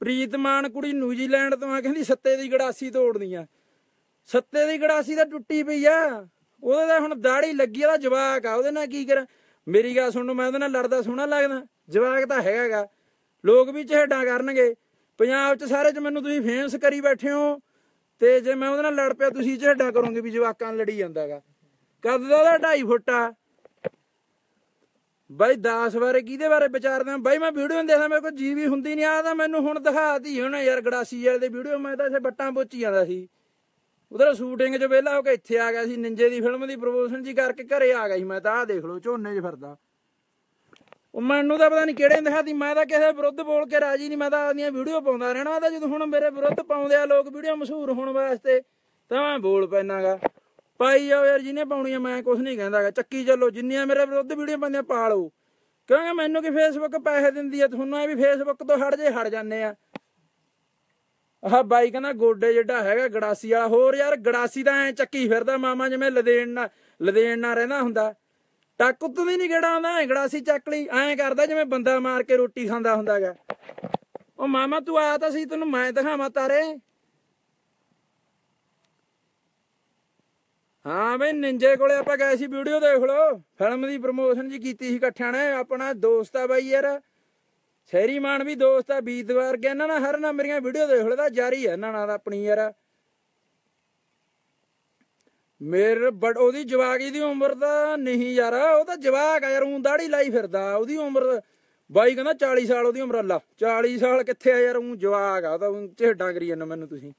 ਪ੍ਰੀਤਮਾਨ ਕੁੜੀ ਨਿਊਜ਼ੀਲੈਂਡ ਤੋਂ ਆ, ਕਹਿੰਦੀ ਸੱਤੇ ਦੀ ਗੜਾਸੀ ਤੋੜਨੀ ਆ ਸੱਤੇ ਦੀ ਗੜਾਸੀ ਤਾਂ ਟੁੱਟੀ ਪਈ ਆ। ਉਹਦੇ ਤਾਂ ਹੁਣ ਦਾੜੀ ਲੱਗੀ ਆ, ਉਹਦਾ ਜਵਾਕ ਆ, ਉਹਦੇ ਨਾਲ ਕੀ ਕਰਾਂ? ਮੇਰੀ ਗੱਲ ਸੁਣੋ ਮੈਂ ਉਹਦੇ ਨਾਲ ਲੜਦਾ ਸੋਹਣਾ ਲੱਗਦਾ। ਜਵਾਕ ਤਾਂ ਹੈਗਾਗਾ। ਲੋਕ ਵੀ ਚਿਹੜਾ ਕਰਨਗੇ। ਪੰਜਾਬ 'ਚ ਸਾਰੇ 'ਚ ਮੈਨੂੰ ਤੁਸੀਂ ਫੇਮਸ ਕਰੀ ਬੈਠੇ ਹੋ। ਤੇ ਜੇ ਮੈਂ ਉਹਦੇ ਨਾਲ ਲੜ ਪਿਆ, ਤੁਸੀਂ ਝੇਡਾ ਕਰੋਗੇ ਵੀ ਜਵਾਕਾਂ ਨਾਲ ਲੜੀ ਜਾਂਦਾਗਾ। ਕਦ ਦਾ ਉਹਦਾ 2.5 ਫੁੱਟ ਆ? ਬਾਈ 10 ਬਾਰੇ ਕਿਹਦੇ ਬਾਰੇ ਵਿਚਾਰਦਾ ਬਾਈ ਮੈਂ ਵੀਡੀਓ ਦੇਖਦਾ, ਮੇਰੇ ਕੋਲ ਜੀਵੀ ਹੁੰਦੀ ਨਹੀਂ ਆ, ਤਾਂ ਮੈਨੂੰ ਹੁਣ ਦਿਖਾਤੀ ਹੁਣ ਯਾਰ ਗੜਾਸੀ ਵਾਲੇ ਦੇ ਵੀਡੀਓ ਮੈਂ ਤਾਂ ਇੱਥੇ ਬੱਟਾਂ ਪੋਚੀ ਜਾਂਦਾ ਸੀ। ਉਧਰ ਸ਼ੂਟਿੰਗ 'ਚ ਵਿਹਲਾ ਹੋ ਕੇ ਇੱਥੇ ਆ ਗਿਆ ਸੀ, ਨਿੰਜੇ ਦੀ ਫਿਲਮ ਦੀ ਪ੍ਰੋਮੋਸ਼ਨ ਜੀ ਕਰਕੇ ਘਰੇ ਆ ਗਿਆ ਸੀ, ਮੈਂ ਤਾਂ ਆਹ ਦੇਖ ਲਓ, ਝੋਨੇ 'ਚ ਫਿਰਦਾ। ਉਹ ਮੈਨੂੰ ਤਾਂ ਪਤਾ ਨਹੀਂ ਕਿਹੜੇ ਦਿਖਾਤੀ, ਮੈਂ ਤਾਂ ਕਿਸੇ ਵਿਰੁੱਧ ਬੋਲ ਕੇ ਰਾਜੀ ਨਹੀਂ ਮੈਂ ਤਾਂ ਆਪਦੀਆਂ ਵੀਡੀਓ ਪਾਉਂਦਾ ਰਹਿਣਾ ਮੈਂ ਤਾਂ ਜਦੋਂ ਹੁਣ ਮੇਰੇ ਵਿਰੁੱਧ ਪਾਉਂਦੇ ਆ ਲੋਕ ਵੀਡੀਓ ਮਸ਼ਹੂਰ ਹੋਣ ਵਾਸਤੇ, ਤਾਂ ਮੈਂ ਬੋਲ ਪੈਣਾਗਾ ਪਾਈ ਜਾਓ ਯਾਰ, ਜਿਹਨੇ ਪਾਉਣੀਆਂ, ਮੈਂ ਕੁਝ ਨਹੀਂ ਕਹਿੰਦਾਗਾ ਚੱਕੀ ਚੱਲੋ, ਜਿੰਨੀਆਂ ਮੇਰੇ ਵਿਰੁੱਧ ਵੀਡੀਓ ਪਾਉਂਦੀਆਂ ਪਾ ਲਓ ਕਿਉਂਕਿ ਮੈਨੂੰ ਕੀ ਫੇਸਬੁੱਕ ਪੈਸੇ ਦਿੰਦੀ ਆ, ਤੁਹਾਨੂੰ ਇਹ ਵੀ ਫੇਸਬੁੱਕ ਤੋਂ ਹਟ ਜੇ, ਹਟ ਜਾਂਦੇ ਆ। ਆਹ ਬਾਈ ਕਹਿੰਦਾ, ਗੋਡੇ ਜਿਹੜਾ ਹੈਗਾ, ਗੜਾਸੀ ਵਾਲਾ। ਹੋਰ ਯਾਰ, ਗੜਾਸੀ ਦਾ ਐ ਚੱਕੀ ਫਿਰਦਾ, ਮਾਮਾ ਜਿਵੇਂ ਲਦੇਣ ਨਾ ਲਦੇਣ ਨਾ ਰਹਿੰਦਾ ਹੁੰਦਾ। ਟੱਕ ਉੱਤੋਂ ਦੀ ਨਹੀਂ ਗੇੜਾ ਆਉਂਦਾ, ਐ ਗੜਾਸੀ ਚੱਕ ਲਈ। ਐਂ ਕਰਦਾ ਜਿਵੇਂ ਬੰਦਾ ਮਾਰ ਕੇ ਰੋਟੀ ਖਾਂਦਾ ਹੁੰਦਾਗਾ ਉਹ ਮਾਮਾ, ਤੂੰ ਆ ਤਾਂ ਸੀ, ਤੈਨੂੰ ਮੈਂ ਦਿਖਾਵਾਂ ਤਾਰੇ। ਹਾਂ ਬਈ, ਨਿੰਜੇ ਕੋਲੇ ਆਪਾਂ ਗਏ ਸੀ ਵੀਡੀਓ ਦੇਖ ਲਓ। ਫਿਲਮ ਦੀ ਪ੍ਰਮੋਸ਼ਨ ਜੀ ਕੀਤੀ ਸੀ ਇਕੱਠਿਆਂ ਨੇ, ਆਪਣਾ ਦੋਸਤ ਆ ਬਾਈ ਯਾਰ। ਸ਼ਹਿਰੀ ਮਾਨ ਵੀ ਦੋਸਤ ਆ, ਬੀਤ ਵਰਗੇ ਇਹਨਾਂ ਨਾਲ ਹਰ ਨਾਲ ਮੇਰੀਆਂ ਵੀਡੀਓ ਦੇਖ ਲਓ ਤਾਂ ਜਾਰੀ ਹੈ ਇਹਨਾਂ ਨਾਲ ਆਪਣੀ ਯਾਰ। ਮੇਰੇ ਬੜ ਉਹਦੀ ਜਵਾਗੀ ਦੀ ਉਮਰ ਦਾ ਨਹੀਂ ਯਾਰ, ਉਹ ਤਾਂ ਜਵਾਕ ਆ ਯਾਰ ਉਹ ਦਾੜੀ ਲਾਈ ਫਿਰਦਾ। ਉਹਦੀ ਉਮਰ ਬਾਈ ਕਹਿੰਦਾ 40 ਸਾਲ ਉਹਦੀ ਉਮਰ ਅੱਲਾ 40 ਸਾਲ ਕਿੱਥੇ ਆ ਯਾਰ ਉਹ ਜਵਾਕ ਆ, ਉਹ ਤਾਂ ਝੇਡਾਂ ਕਰੀ ਜਾਂਦਾ ਮੈਨੂੰ ਤੁਸੀਂ।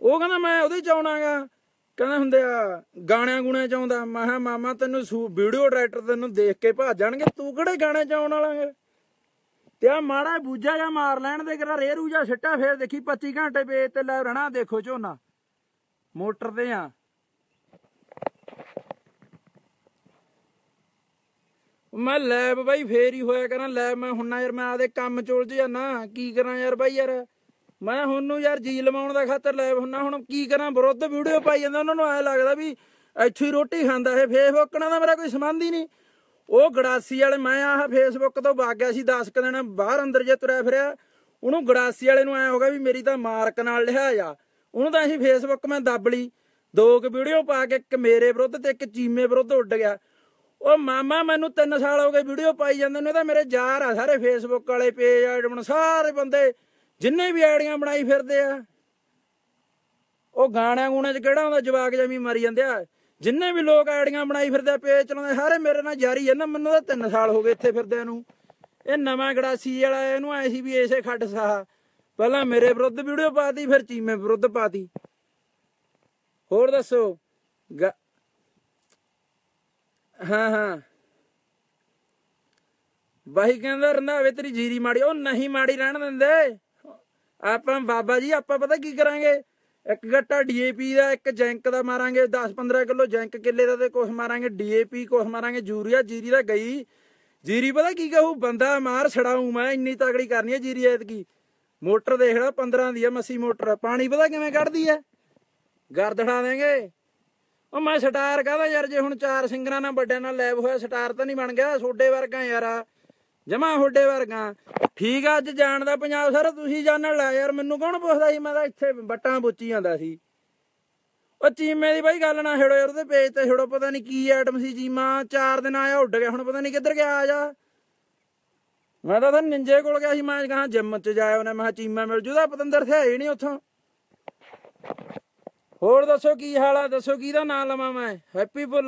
ਉਹ ਕਹਿੰਦਾ ਮੈਂ ਉਹਦੇ ਚ ਆਉਣਾਗਾ। ਕਹਿੰਦਾ ਹੁੰਦੇ ਆ, ਗਾਣਿਆਂ ਗੁਣਿਆਂ ਚ ਆਉਂਦਾ। ਮੈਂ ਕਿਹਾ, ਮਾਮਾ, ਤੈਨੂੰ ਵੀਡੀਓ ਡਾਇਰੈਕਟਰ ਤੈਨੂੰ ਦੇਖ ਕੇ ਭੱਜ ਜਾਣਗੇ। ਤੂੰ ਕਿਹੜੇ ਗਾਣੇ ਚ ਆਉਣ ਵਾਲਾ ਤੇ ਆ ਮਾੜਾ ਬੂਝਾ ਜਾਂ ਮਾਰ ਲੈਣ ਦੇ ਕਰਾ ਰੇਰੂ ਜਾਂ ਸਿੱਟਾ ਫੇਰ ਦੇਖੀ 25 ਘੰਟੇ ਵੇਚ ਤੇ ਲੈ ਰਹਿਣਾ, ਦੇਖੋ ਝੋਨਾ। ਮੋਟਰ ਤੇ ਆ। ਮੈਂ ਲੈਬ ਬਾਈ, ਫੇਰ ਹੀ ਹੋਇਆ ਕਰਾਂ। ਲੈਬ ਮੈਂ ਹੁੰਨਾ ਯਾਰ, ਮੈਂ ਆਦੇ ਕੰਮ ਚੁਲਝ ਜਾਣਾ ਕੀ ਕਰਾਂ ਯਾਰ ਬਾਈ ਯਾਰ? ਮੈਂ ਹੁਣ ਨੂੰ ਯਾਰ ਜੀ ਲਵਾਉਣ ਦਾ ਖਾਤਰ ਲੈਬ ਹੁੰਨਾ, ਹੁਣ ਕੀ ਕਰਾਂ? ਵਿਰੁੱਧ ਵੀਡੀਓ ਪਾਈ ਜਾਂਦਾ, ਉਹਨਾਂ ਨੂੰ ਐ ਲੱਗਦਾ ਵੀ ਇੱਥੇ ਹੀ ਰੋਟੀ ਖਾਂਦਾ ਇਹ ਫੇਸਬੁੱਕ ਨਾਲ ਤਾਂ ਮੇਰਾ ਕੋਈ ਸੰਬੰਧ ਹੀ ਨਹੀਂ। ਉਹ ਗੜਾਸੀ ਵਾਲੇ, ਮੈਂ ਆਹ ਫੇਸਬੁੱਕ ਤੋਂ ਵਗ ਗਿਆ ਸੀ 10 ਕੁ ਦਿਨ ਬਾਹਰ ਅੰਦਰ ਜੇ ਤੁਰਿਆ ਫਿਰਿਆ, ਉਹਨੂੰ ਗੜਾਸੀ ਵਾਲੇ ਨੂੰ ਐ ਹੋਗਾ ਵੀ ਮੇਰੀ ਤਾਂ ਮਾਰਕ ਨਾਲ ਲਿਹਾਜ਼ ਆ। ਉਹਨੂੰ ਤਾਂ ਅਸੀਂ ਫੇਸਬੁੱਕ ਮੈਂ ਦੱਬ ਲਈ। ਦੋ ਕੁ ਵੀਡੀਓ ਪਾ ਕੇ ਇੱਕ ਮੇਰੇ ਵਿਰੁੱਧ ਤੇ ਇੱਕ ਚੀਮੇ ਵਿਰੁੱਧ ਉੱਡ ਗਿਆ। ਉਹ ਮਾਮਾ ਮੈਨੂੰ 3 ਸਾਲ ਹੋ ਗਏ ਵੀਡੀਓ ਪਾਈ ਜਾਂਦੇ ਨੇ ਉਹ ਤਾਂ ਮੇਰੇ ਯਾਰ ਆ ਸਾਰੇ ਫੇਸਬੁੱਕ ਵਾਲੇ ਪੇਜ ਆਈਡਮਨ ਸਾਰੇ ਬੰਦੇ ਜਿੰਨੇ ਵੀ ਆੜੀਆਂ ਬਣਾਈ ਫਿਰਦੇ ਆ, ਉਹ ਗਾਣਿਆਂ ਗੂਣਿਆਂ 'ਚ ਕਿਹੜਾ ਹੁੰਦਾ ਜਵਾਕ ਜਮੀ ਮਾਰੀ ਜਾਂਦੇ ਆ। ਜਿੰਨੇ ਵੀ ਲੋਕ ਆੜੀਆਂ ਬਣਾਈ ਫਿਰਦੇ ਆ ਪੇਜ ਚਲਾਉਂਦੇ ਸਾਰੇ ਮੇਰੇ ਨਾਲ ਜਾਰੀ ਹੈ ਨਾ ਮੈਨੂੰ ਤਾਂ 3 ਸਾਲ ਹੋ ਗਏ ਇੱਥੇ ਫਿਰਦਿਆਂ ਨੂੰ। ਇਹ ਨਵਾਂ ਗੜਾਸੀ ਵਾਲਾ, ਇਹਨੂੰ ਐ ਸੀ ਵੀ ਐਸੇ ਖੱਡ ਸਾਹ। ਪਹਿਲਾਂ ਮੇਰੇ ਵਿਰੁੱਧ ਵੀਡੀਓ ਪਾਤੀ, ਫਿਰ ਚੀਮੇ ਵਿਰੁੱਧ ਪਾਤੀ। ਹੋਰ ਦੱਸੋ? ਗ- ਹਾਂ ਹਾਂ। ਬਾਈ ਕਹਿੰਦਾ, ਰੰਧਾਵੇ ਤੇਰੀ ਜੀਰੀ ਮਾੜੀ, ਉਹ ਨਹੀਂ ਮਾੜੀ ਰਹਿਣ ਦਿੰਦੇ। ਆਪਾਂ ਬਾਬਾ ਜੀ, ਆਪਾਂ ਪਤਾ ਕੀ ਕਰਾਂਗੇ? ਇੱਕ ਗੱਟਾ ਡੀਏਪੀ ਦਾ, ਇੱਕ ਜੈਂਕ ਦਾ ਮਾਰਾਂਗੇ 10-15 ਕਿਲੋ ਜੈਂਕ ਕਿੱਲੇ ਦਾ ਤੇ ਕੁਛ ਮਾਰਾਂਗੇ ਡੀਏਪੀ ਕੁਛ ਮਾਰਾਂਗੇ, ਯੂਰੀਆ, ਜੀਰੀ ਦਾ ਗਈ। ਜੀਰੀ ਪਤਾ ਕੀ ਕਹੂ? ਬੰਦਾ ਮਾਰ ਛੜਾਉ ਮੈਂ ਇੰਨੀ ਤਗੜੀ ਕਰਨੀ ਹੈ ਜੀਰੀ ਐਤਕੀ। ਮੋਟਰ ਦੇਖ ਲੈ 15 ਦੀ ਆ, ਮੱਸੀ ਮੋਟਰ ਪਾਣੀ ਪਤਾ ਕਿਵੇਂ ਕੱਢਦੀ ਐ? ਗਰਦੜਾ ਦੇਗੇ। ਉਹ ਮੈਂ ਸਟਾਰ ਕਹਦਾ ਯਾਰ, ਜੇ ਹੁਣ ਚਾਰ ਸਿੰਗਰਾਂ ਨਾਲ, ਵੱਡਿਆਂ ਨਾਲ ਲੈਬ ਹੋਇਆ, ਸਟਾਰ ਤਾਂ ਨਹੀਂ ਬਣ ਗਿਆ। ਛੋਡੇ ਵਰਗਾ ਯਾਰ ਜਮਾ ਛੋਡੇ ਵਰਗਾ। ਠੀਕ ਆ, ਅੱਜ ਜਾਣਦਾ ਪੰਜਾਬ ਸਾਰਾ ਤੁਸੀਂ ਜਾਣਨ ਲੈ ਯਾਰ ਮੈਨੂੰ ਕੌਣ ਪੁੱਛਦਾ ਸੀ? ਮੈਂ ਤਾਂ ਇੱਥੇ ਬੱਟਾਂ ਬੁੱਚੀ ਜਾਂਦਾ ਸੀ। ਉਹ ਚੀਮੇ ਦੀ ਬਾਈ ਗੱਲ ਨਾ ਛੇੜੋ ਯਾਰ, ਉਹਦੇ ਪੇਜ ਤੇ ਛੇੜੋ ਪਤਾ ਨਹੀਂ ਕੀ ਆਈਟਮ ਸੀ ਚੀਮਾ। ਚਾਰ ਦਿਨ ਆਇਆ, ਉੱਡ ਗਿਆ, ਹੁਣ ਪਤਾ ਨਹੀਂ ਕਿੱਧਰ ਗਿਆ ਆ ਜਾ। ਮੈਂ ਤਾਂ ਤਾਂ ਨਿੰਜੇ ਕੋਲ ਗਿਆ ਸੀ, ਮੈਂ ਕਹਾਂ ਜਿੰਮ ਚ ਜਾਇਆ ਉਹਨੇ ਮੈਂ ਕਿਹਾ ਚੀਮਾ ਮਿਲ ਜੂਦਾ ਪਤੰਦਰ ਥੇ ਹੀ ਨਹੀਂ ਉੱਥੋਂ। ਹੋਰ ਦੱਸੋ ਕੀ ਹਾਲ ਆ, ਦੱਸੋ ਕਿਹਦਾ ਨਾਂ ਲਵਾਂ ਮੈਂ? ਹੈਪੀ